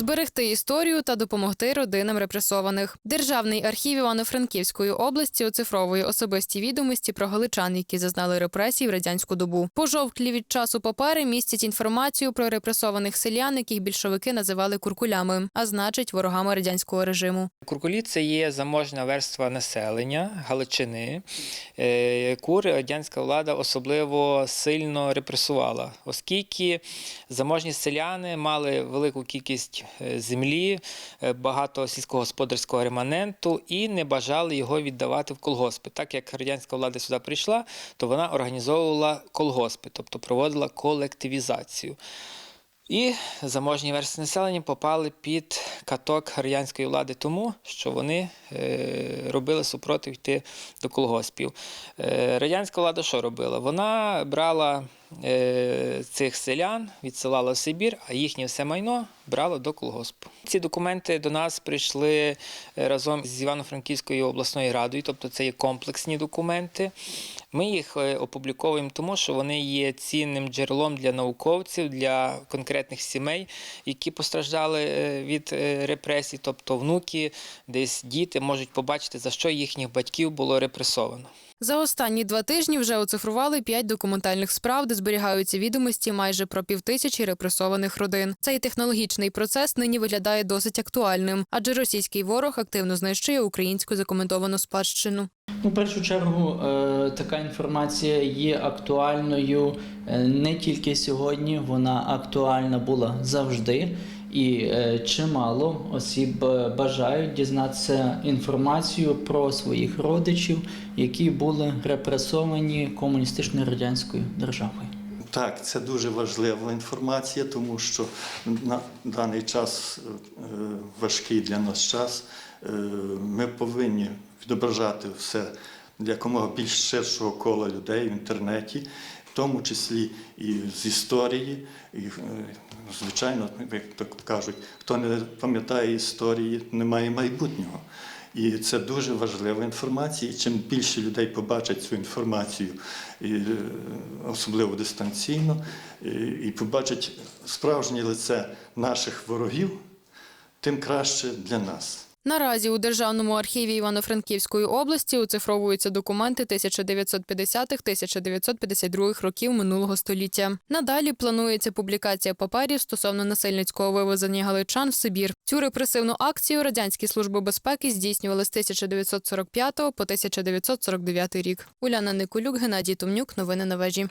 зберегти історію та допомогти родинам репресованих. Державний архів Івано-Франківської області оцифровує особисті відомості про галичан, які зазнали репресій в радянську добу. Пожовклі від часу папери містять інформацію про репресованих селян, яких більшовики називали куркулями, а значить ворогами радянського режиму. Куркулі це є заможна верства населення Галичини, е, яку радянська влада особливо сильно репресувала, оскільки заможні селяни мали велику кількість землі, е, багато сільськогосподарського реманенту і не бажали його віддавати в колгоспи. Так як радянська влада сюди прийшла, то вона організовувала колгоспи, тобто проводила колективізацію. І заможні верстви населення попали під каток радянської влади тому, що вони е, робили супротив йти до колгоспів. Е, радянська влада що робила? Вона брала е, цих селян, відсилала в Сибір, а їхнє все майно брала до колгоспу. Ці документи до нас прийшли е, разом з Івано-Франківською обласною радою, тобто це є комплексні документи. Ми їх е, опубліковуємо тому, що вони є цінним джерелом для науковців, для конкретних сімей, які постраждали е, від е, репресій, тобто внуки, десь діти можуть побачити, за що їхніх батьків було репресовано. За останні два тижні вже оцифрували п'ять документальних справ, де зберігаються відомості майже про півтисячі репресованих родин. Цей технологічний процес нині виглядає досить актуальним, адже російський ворог активно знищує українську закоментовану спадщину. Ну, в першу чергу, е, така інформація є актуальною е, не тільки сьогодні, вона актуальна була завжди. І е, чимало осіб бажають дізнатися інформацію про своїх родичів, які були репресовані комуністичною радянською державою. Так, це дуже важлива інформація, тому що на даний час важкий для нас час. Е, Ми повинні відображати все для якомога більш ширшого кола людей в інтернеті, в тому числі і з історії. І, е, звичайно, як так кажуть, хто не пам'ятає історії, не має майбутнього. І це дуже важлива інформація. І чим більше людей побачать цю інформацію, і, е, особливо дистанційно, і, і побачать справжнє лице наших ворогів, тим краще для нас. Наразі у Державному архіві Івано-Франківської області оцифровуються документи 1950-1952 років минулого століття. Надалі планується публікація паперів стосовно насильницького вивезення галичан в Сибір. Цю репресивну акцію радянські служби безпеки здійснювали з 1945 по 1949 рік. Уляна Николюк, Геннадій Томнюк. Новини на вежі.